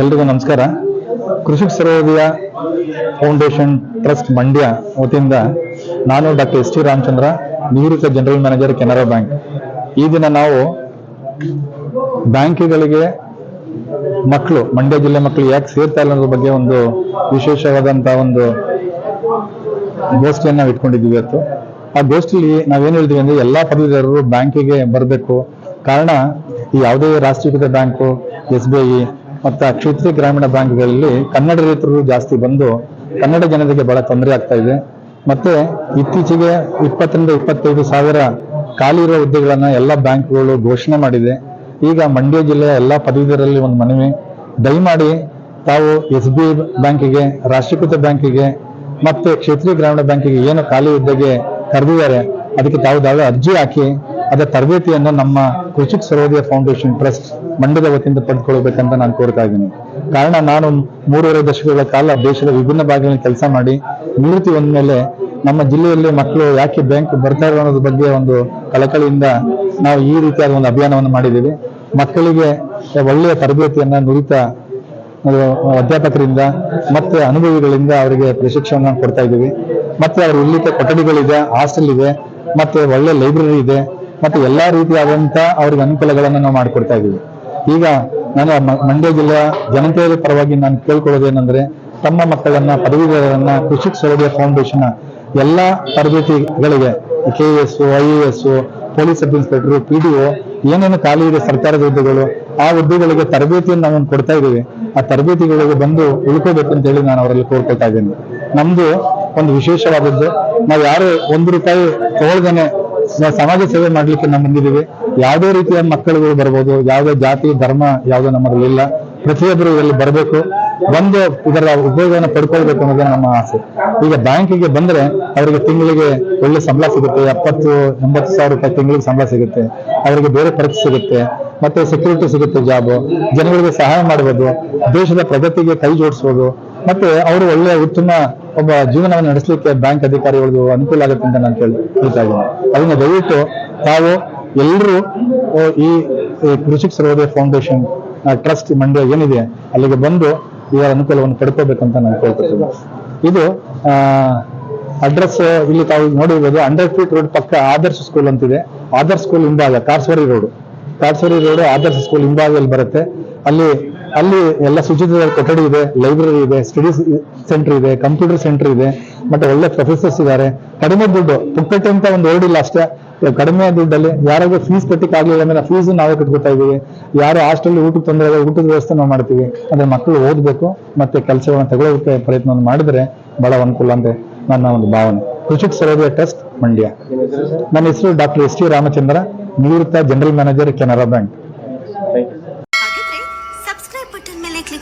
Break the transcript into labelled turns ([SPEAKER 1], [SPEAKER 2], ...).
[SPEAKER 1] ಎಲ್ರಿಗೂ ನಮಸ್ಕಾರ. ಕೃಷಿ ಸರ್ವೋದಯ ಫೌಂಡೇಶನ್ ಟ್ರಸ್ಟ್ ಮಂಡ್ಯ ವತಿಯಿಂದ ನಾನು ಡಾಕ್ಟರ್ ಎಸ್ ಟಿ ರಾಮಚಂದ್ರ, ನಿವೃತ್ತ ಜನರಲ್ ಮ್ಯಾನೇಜರ್ ಕೆನರಾ ಬ್ಯಾಂಕ್. ಈ ದಿನ ನಾವು ಬ್ಯಾಂಕ್ಗಳಿಗೆ ಮಕ್ಕಳು, ಮಂಡ್ಯ ಜಿಲ್ಲೆ ಮಕ್ಕಳು ಯಾಕೆ ಸೇರ್ತಾ ಇಲ್ಲ ಅನ್ನೋದ್ರ ಬಗ್ಗೆ ಒಂದು ವಿಶೇಷವಾದಂತ ಒಂದು ಗೋಷ್ಠಿಯನ್ನ ಇಟ್ಕೊಂಡಿದ್ದೀವಿ ಇವತ್ತು. ಆ ಗೋಷ್ಠಿಲಿ ನಾವೇನ್ ಹೇಳ್ತೀವಿ ಅಂದ್ರೆ ಎಲ್ಲಾ ಪದವೀಧರರು ಬ್ಯಾಂಕಿಗೆ ಬರಬೇಕು. ಕಾರಣ ಈ ಯಾವುದೇ ರಾಷ್ಟ್ರೀಕೃತ ಬ್ಯಾಂಕು, ಎಸ್ ಬಿ ಐ, ಮತ್ತು ಕ್ಷೇತ್ರೀಯ ಗ್ರಾಮೀಣ ಬ್ಯಾಂಕ್ಗಳಲ್ಲಿ ಕನ್ನಡ ರೈತರು ಜಾಸ್ತಿ ಬಂದು ಕನ್ನಡ ಜನರಿಗೆ ಬಹಳ ತೊಂದರೆ ಆಗ್ತಾ ಇದೆ. ಮತ್ತೆ ಇತ್ತೀಚೆಗೆ ಇಪ್ಪತ್ತರಿಂದ ಇಪ್ಪತ್ತೈದು ಸಾವಿರ ಖಾಲಿ ಇರುವ ಹುದ್ದೆಗಳನ್ನು ಎಲ್ಲ ಬ್ಯಾಂಕ್ಗಳು ಘೋಷಣೆ ಮಾಡಿದೆ. ಈಗ ಮಂಡ್ಯ ಜಿಲ್ಲೆಯ ಎಲ್ಲ ಪದವೀಧರಲ್ಲಿ ಒಂದು ಮನವಿ. ದಯಮಾಡಿ ತಾವು ಎಸ್ ಬಿ ಐ ಬ್ಯಾಂಕಿಗೆ, ರಾಷ್ಟ್ರೀಕೃತ ಬ್ಯಾಂಕಿಗೆ ಮತ್ತು ಕ್ಷೇತ್ರೀಯ ಗ್ರಾಮೀಣ ಬ್ಯಾಂಕಿಗೆ ಏನು ಖಾಲಿ ಹುದ್ದೆಗೆ ಕರೆದಿದ್ದಾರೆ. ಅದಕ್ಕೆ ತಾವು ದಾವೆ ಅರ್ಜಿ ಹಾಕಿ ಅದರ ತರಬೇತಿಯನ್ನು ನಮ್ಮ ಕೃಷಿಕ್ ಸರ್ವೋದಯ ಫೌಂಡೇಶನ್ ಟ್ರಸ್ಟ್ ಮಂಡ್ಯದ ವತಿಯಿಂದ ಪಡೆದುಕೊಳ್ಬೇಕಂತ ನಾನು ಕೋರ್ತಾ ಇದ್ದೀನಿ. ಕಾರಣ ನಾನು ಮೂರುವರೆ ದಶಕಗಳ ಕಾಲ ದೇಶದ ವಿಭಿನ್ನ ಭಾಗಗಳಲ್ಲಿ ಕೆಲಸ ಮಾಡಿ ನಿವೃತ್ತಿ ಹೊಂದ್ಮೇಲೆ ನಮ್ಮ ಜಿಲ್ಲೆಯಲ್ಲಿ ಮಕ್ಕಳು ಯಾಕೆ ಬ್ಯಾಂಕ್ ಬರ್ತಾ ಇರೋ ಅನ್ನೋದ್ರ ಬಗ್ಗೆ ಒಂದು ಕಳಕಳಿಯಿಂದ ನಾವು ಈ ರೀತಿಯಾದ ಒಂದು ಅಭಿಯಾನವನ್ನು ಮಾಡಿದ್ದೀವಿ. ಮಕ್ಕಳಿಗೆ ಒಳ್ಳೆಯ ತರಬೇತಿಯನ್ನ, ನುರಿತ ಅಧ್ಯಾಪಕರಿಂದ ಮತ್ತೆ ಅನುಭವಿಗಳಿಂದ ಅವರಿಗೆ ಪ್ರಶಿಕ್ಷಣ ಕೊಡ್ತಾ ಇದ್ದೀವಿ. ಮತ್ತೆ ಅವ್ರ ಉಳಿತ ಕೊಠಡಿಗಳಿದೆ, ಹಾಸ್ಟೆಲ್ ಇದೆ, ಮತ್ತೆ ಒಳ್ಳೆ ಲೈಬ್ರರಿ ಇದೆ. ಮತ್ತೆ ಎಲ್ಲಾ ರೀತಿಯಾದಂತ ಅವ್ರಿಗೆ ಅನುಕೂಲಗಳನ್ನು ನಾವು ಮಾಡಿಕೊಡ್ತಾ ಇದ್ದೀವಿ ಈಗ ನಾನು ಮಂಡ್ಯ ಜಿಲ್ಲೆಯ ಜನತೆಯ ಪರವಾಗಿ ನಾನು ಕೇಳ್ಕೊಳ್ಳೋದೇನೆಂದ್ರೆ ತಮ್ಮ ಮಕ್ಕಳನ್ನ, ಪದವೀಧರರನ್ನ, ಕೃಷಿ ಸೌಲಭ್ಯ ಫೌಂಡೇಶನ್ ಎಲ್ಲ ತರಬೇತಿಗಳಿಗೆ K S I A S police sub inspector P D ಏನೇನು ಖಾಲಿ ಇದೆ ಸರ್ಕಾರದ ಹುದ್ದೆಗಳು, ಆ ಹುದ್ದೆಗಳಿಗೆ ತರಬೇತಿಯನ್ನು ನಾವು ಕೊಡ್ತಾ ಇದ್ದೀವಿ. ಆ ತರಬೇತಿಗಳಿಗೆ ಬಂದು ಉಳ್ಕೋಬೇಕು ಅಂತ ಹೇಳಿ ನಾನು ಅವರಲ್ಲಿ ಕೋರ್ಕೊಳ್ತಾ ಇದ್ದೀನಿ. ನಮ್ದು ಒಂದು ವಿಶೇಷವಾದದ್ದು, ನಾವು ಯಾರು ಒಂದು ರೂಪಾಯಿ ತಗೊಳ್ದೇನೆ ನಾವು ಸಮಾಜ ಸೇವೆ ಮಾಡ್ಲಿಕ್ಕೆ ನಾವು ಬಂದಿದ್ದೀವಿ. ಯಾವುದೇ ರೀತಿಯ ಮಕ್ಕಳುಗಳು ಬರ್ಬೋದು, ಯಾವುದೇ ಜಾತಿ, ಧರ್ಮ ಯಾವುದೋ ನಮ್ಮಲ್ಲಿ ಇಲ್ಲ. ಪ್ರತಿಯೊಬ್ಬರು ಇದರಲ್ಲಿ ಬರಬೇಕು. ಒಂದು ಇದರ ಉಪಯೋಗವನ್ನು ಪಡ್ಕೊಳ್ಬೇಕು ಅನ್ನೋದೇ ನಮ್ಮ ಆಸೆ. ಈಗ ಬ್ಯಾಂಕಿಗೆ ಬಂದ್ರೆ ಅವರಿಗೆ ತಿಂಗಳಿಗೆ ಒಳ್ಳೆ ಸಂಬಳ ಸಿಗುತ್ತೆ. ಎಪ್ಪತ್ತು, ಎಂಬತ್ತು ಸಾವಿರ ರೂಪಾಯಿ ತಿಂಗಳಿಗೆ ಸಂಬಳ ಸಿಗುತ್ತೆ. ಅವರಿಗೆ ಬೇರೆ ಖರ್ಚು ಸಿಗುತ್ತೆ. ಮತ್ತೆ ಸೆಕ್ಯೂರಿಟಿ ಸಿಗುತ್ತೆ ಜಾಬ್ ಜನಗಳಿಗೆ ಸಹಾಯ ಮಾಡಬಹುದು ದೇಶದ ಪ್ರಗತಿಗೆ ಕೈ ಜೋಡಿಸಬಹುದು ಮತ್ತೆ ಅವರು ಒಳ್ಳೆ ಉತ್ತಮ ಒಬ್ಬ ಜೀವನವನ್ನು ನಡೆಸಲಿಕ್ಕೆ ಬ್ಯಾಂಕ್ ಅಧಿಕಾರಿಗಳದ್ದು ಅನುಕೂಲ ಆಗುತ್ತೆ ಅಂತ ನಾನು ಕೇಳಿ ಹೇಳ್ತಾ ಇದ್ದೀನಿ. ಅದನ್ನ ದಯವಿಟ್ಟು ತಾವು ಎಲ್ಲರೂ ಈ ಕೃಷಿಕ್ ಸರ್ವೋದಯ ಫೌಂಡೇಶನ್ ಟ್ರಸ್ಟ್ ಮಂಡ್ಯ ಏನಿದೆ, ಅಲ್ಲಿಗೆ ಬಂದು ಇದರ ಅನುಕೂಲವನ್ನು ಪಡ್ಕೋಬೇಕಂತ ನಾನು ಕೇಳ್ಕೊತೀನಿ. ಇದು ಅಡ್ರೆಸ್ ಇಲ್ಲಿ ತಾವು ನೋಡಿರ್ಬೋದು ಅಂಡರ್ ಫೀಟ್ ರೋಡ್ ಪಕ್ಕ ಆದರ್ಶ ಸ್ಕೂಲ್ ಅಂತಿದೆ. ಆದರ್ಶ ಸ್ಕೂಲ್ ಹಿಂಭಾಗ ಕಾರ್ಸ್ವರಿ ರೋಡ್ ಕಾರ್ಸ್ವರಿ ರೋಡ್ ಆದರ್ಶ ಸ್ಕೂಲ್ ಹಿಂಭಾಗದಲ್ಲಿ ಬರುತ್ತೆ. ಅಲ್ಲಿ ಅಲ್ಲಿ ಎಲ್ಲ ಶುಚಿತ್ವದ ಕೊಠಡಿ ಇದೆ, ಲೈಬ್ರರಿ ಇದೆ, ಸ್ಟಡೀಸ್ ಸೆಂಟರ್ ಇದೆ, ಕಂಪ್ಯೂಟರ್ ಸೆಂಟರ್ ಇದೆ, ಮತ್ತೆ ಒಳ್ಳೆ ಪ್ರೊಫೆಸರ್ಸ್ ಇದ್ದಾರೆ ಕಡಿಮೆ ದುಡ್ಡು ಪುಕ್ಕಟ್ಟೆ ಅಂತ ಒಂದು ವರ್ಡ್ ಇಲ್ಲ ಅಷ್ಟೇ. ಕಡಿಮೆ ದುಡ್ಡಲ್ಲಿ ಯಾರಾದ್ರೂ ಫೀಸ್ ಕಟ್ಟಿಕ್ ಆಗಲಿಲ್ಲ ಅಂದ್ರೆ ಫೀಸ್ ನಾವೇ ಕಟ್ಕೊತಾ ಇದೀವಿ ಯಾರು ಹಾಸ್ಟೆಲ್ ಊಟಕ್ಕೆ ತೊಂದರೆ ಊಟದ ವ್ಯವಸ್ಥೆ ನಾವು ಮಾಡ್ತೀವಿ. ಅಂದ್ರೆ ಮಕ್ಕಳು ಓದ್ಬೇಕು, ಮತ್ತೆ ಕೆಲಸಗಳನ್ನ ತಗೊಳ್ಳೋಕೆ ಪ್ರಯತ್ನ ಮಾಡಿದ್ರೆ ಬಹಳ ಅನುಕೂಲ ಅಂತ ನನ್ನ ಒಂದು ಭಾವನೆ. ಕೃಷಿಕ್ ಸರೋದಯ ಟ್ರಸ್ಟ್, ಮಂಡ್ಯ. ನನ್ನ ಹೆಸರು ಡಾಕ್ಟರ್ ಎಸ್ ಟಿ ರಾಮಚಂದ್ರ, ನಿವೃತ್ತ ಜನರಲ್ ಮ್ಯಾನೇಜರ್ ಕೆನರಾ ಬ್ಯಾಂಕ್
[SPEAKER 2] ಹಾಗಿದ್ರೆ ಸಬ್ಸ್ಕ್ರೈಬ್ ಬಟನ್ ಮೇಲೆ ಕ್ಲಿಕ್